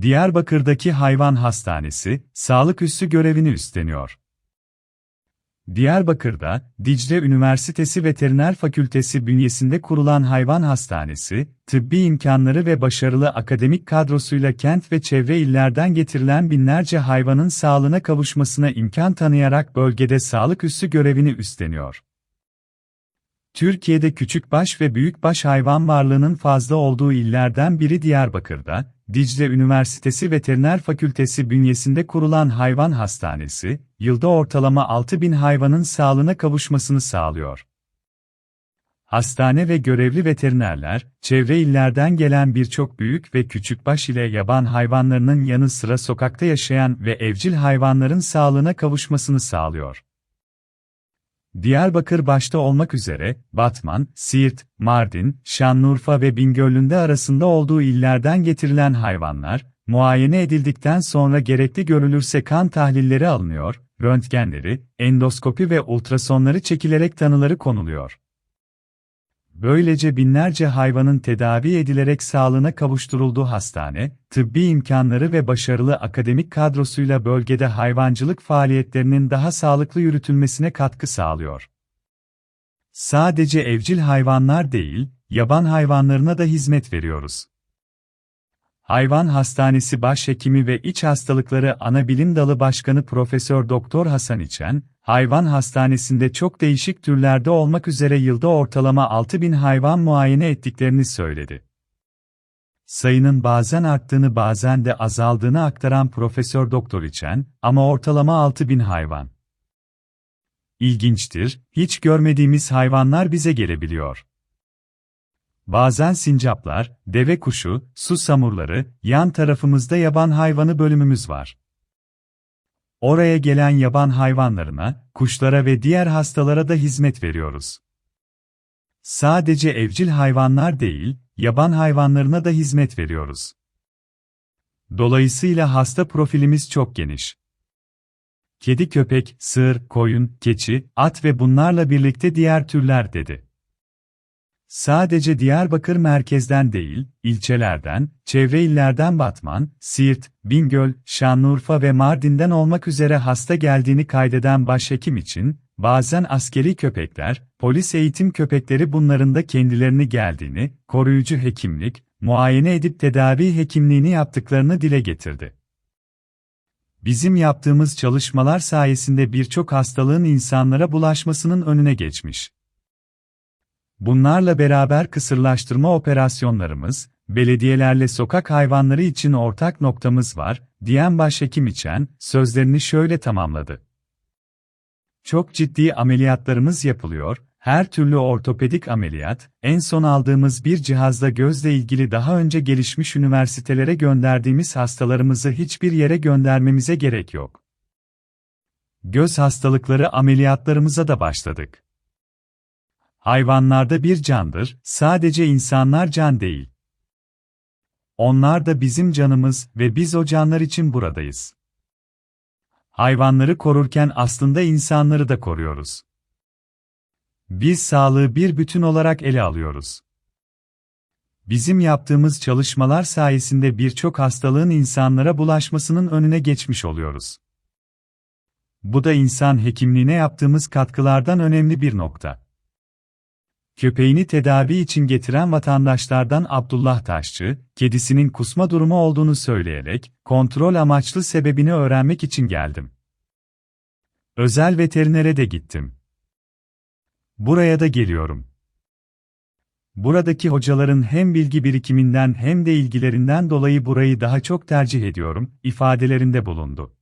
Diyarbakır'daki hayvan hastanesi, sağlık üssü görevini üstleniyor. Diyarbakır'da, Dicle Üniversitesi Veteriner Fakültesi bünyesinde kurulan hayvan hastanesi, tıbbi imkanları ve başarılı akademik kadrosuyla kent ve çevre illerden getirilen binlerce hayvanın sağlığına kavuşmasına imkan tanıyarak bölgede sağlık üssü görevini üstleniyor. Türkiye'de küçükbaş ve büyükbaş hayvan varlığının fazla olduğu illerden biri Diyarbakır'da, Dicle Üniversitesi Veteriner Fakültesi bünyesinde kurulan hayvan hastanesi, yılda ortalama 6 bin hayvanın sağlığına kavuşmasını sağlıyor. Hastane ve görevli veterinerler, çevre illerden gelen birçok büyük ve küçükbaş ile yaban hayvanlarının yanı sıra sokakta yaşayan ve evcil hayvanların sağlığına kavuşmasını sağlıyor. Diyarbakır başta olmak üzere, Batman, Siirt, Mardin, Şanlıurfa ve Bingöllü'nde arasında olduğu illerden getirilen hayvanlar, muayene edildikten sonra gerekli görülürse kan tahlilleri alınıyor, röntgenleri, endoskopi ve ultrasonları çekilerek tanıları konuluyor. Böylece binlerce hayvanın tedavi edilerek sağlığına kavuşturulduğu hastane, tıbbi imkanları ve başarılı akademik kadrosuyla bölgede hayvancılık faaliyetlerinin daha sağlıklı yürütülmesine katkı sağlıyor. Sadece evcil hayvanlar değil, yaban hayvanlarına da hizmet veriyoruz. Hayvan Hastanesi Başhekimi ve İç Hastalıkları Anabilim Dalı Başkanı Profesör Doktor Hasan İçen, hayvan hastanesinde çok değişik türlerde olmak üzere yılda ortalama 6000 hayvan muayene ettiklerini söyledi. Sayının bazen arttığını bazen de azaldığını aktaran Profesör Doktor İçen, ama ortalama 6000 hayvan. İlginçtir, hiç görmediğimiz hayvanlar bize gelebiliyor. Bazen sincaplar, deve kuşu, su samurları, yan tarafımızda yaban hayvanı bölümümüz var. Oraya gelen yaban hayvanlarına, kuşlara ve diğer hastalara da hizmet veriyoruz. Sadece evcil hayvanlar değil, yaban hayvanlarına da hizmet veriyoruz. Dolayısıyla hasta profilimiz çok geniş. Kedi köpek, sığır, koyun, keçi, at ve bunlarla birlikte diğer türler dedi. Sadece Diyarbakır merkezden değil, ilçelerden, çevre illerden Batman, Siirt, Bingöl, Şanlıurfa ve Mardin'den olmak üzere hasta geldiğini kaydeden başhekim için, bazen askeri köpekler, polis eğitim köpekleri bunların da kendilerini geldiğini, koruyucu hekimlik, muayene edip tedavi hekimliğini yaptıklarını dile getirdi. Bizim yaptığımız çalışmalar sayesinde birçok hastalığın insanlara bulaşmasının önüne geçmiş. Bunlarla beraber kısırlaştırma operasyonlarımız, belediyelerle sokak hayvanları için ortak noktamız var, diyen başhekim içen, sözlerini şöyle tamamladı. Çok ciddi ameliyatlarımız yapılıyor, her türlü ortopedik ameliyat, en son aldığımız bir cihazla gözle ilgili daha önce gelişmiş üniversitelere gönderdiğimiz hastalarımızı hiçbir yere göndermemize gerek yok. Göz hastalıkları ameliyatlarımıza da başladık. Hayvanlarda bir candır, sadece insanlar can değil. Onlar da bizim canımız ve biz o canlar için buradayız. Hayvanları korurken aslında insanları da koruyoruz. Biz sağlığı bir bütün olarak ele alıyoruz. Bizim yaptığımız çalışmalar sayesinde birçok hastalığın insanlara bulaşmasının önüne geçmiş oluyoruz. Bu da insan hekimliğine yaptığımız katkılardan önemli bir nokta. Köpeğini tedavi için getiren vatandaşlardan Abdullah Taşçı, kedisinin kusma durumu olduğunu söyleyerek, kontrol amaçlı sebebini öğrenmek için geldim. Özel veterinere de gittim. Buraya da geliyorum. Buradaki hocaların hem bilgi birikiminden hem de ilgilerinden dolayı burayı daha çok tercih ediyorum, ifadelerinde bulundu.